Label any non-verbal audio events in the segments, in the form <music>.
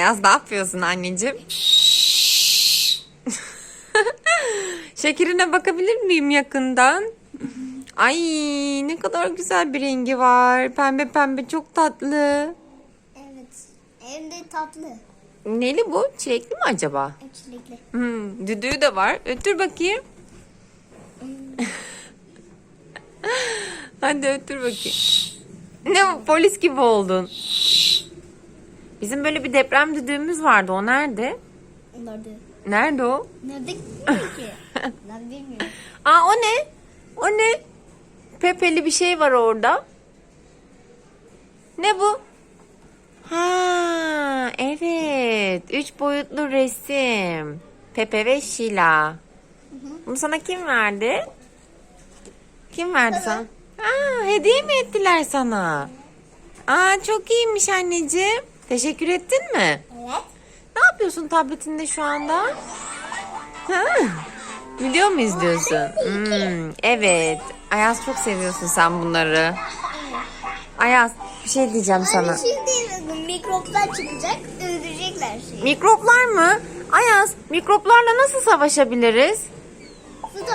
Ayaz ne yapıyorsun anneciğim? <laughs> Şekerine bakabilir miyim yakından? Ay ne kadar güzel bir rengi var. Pembe pembe çok tatlı. Evet. Hem de tatlı. Neli bu? Çilekli mi acaba? Çilekli. Hmm, düdüğü de var. Ötür bakayım. <laughs> Hadi ötür bakayım. Ne polis gibi oldun. Bizim böyle bir deprem düdüğümüz vardı. O nerede? Da. Nerede o? Nerede ki. <laughs> ben bilmiyorum. Aa o ne? O ne? Pepeli bir şey var orada. Ne bu? Ha evet. Üç boyutlu resim. Pepe ve Şila. Bunu sana kim verdi? Kim verdi sana? Aa, hediye mi ettiler sana? Aa çok iyiymiş anneciğim. Teşekkür ettin mi? Evet. Ne yapıyorsun tabletinde şu anda? Ha, video mu izliyorsun? Hmm, evet. Ayaz çok seviyorsun sen bunları. Ayaz bir şey diyeceğim sana. Şimdi mikroplar çıkacak, öldürecekler şeyi. Mikroplar mı? Ayaz mikroplarla nasıl savaşabiliriz? Su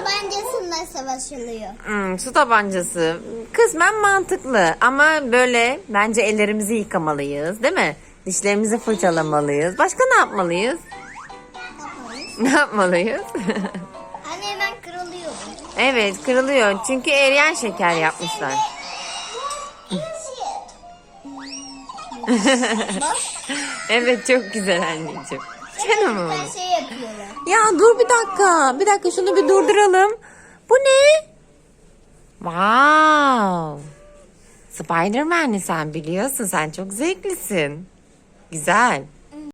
tabancasıyla savaşılıyor. Hmm, su tabancası. Kısmen mantıklı ama böyle bence ellerimizi yıkamalıyız değil mi? Dişlerimizi fırçalamalıyız. Başka ne yapmalıyız? Ne yapmalıyız? <laughs> Hani hemen kırılıyor. evet kırılıyor çünkü eriyen şeker yapmışlar. <laughs> Evet çok güzel anneciğim. Canım. Ben şey yapıyorlar. Ya dur bir dakika. Bir dakika şunu bir durduralım. Bu ne? Wow. Spider-Man'i sen biliyorsun. Sen çok zevklisin. Güzel.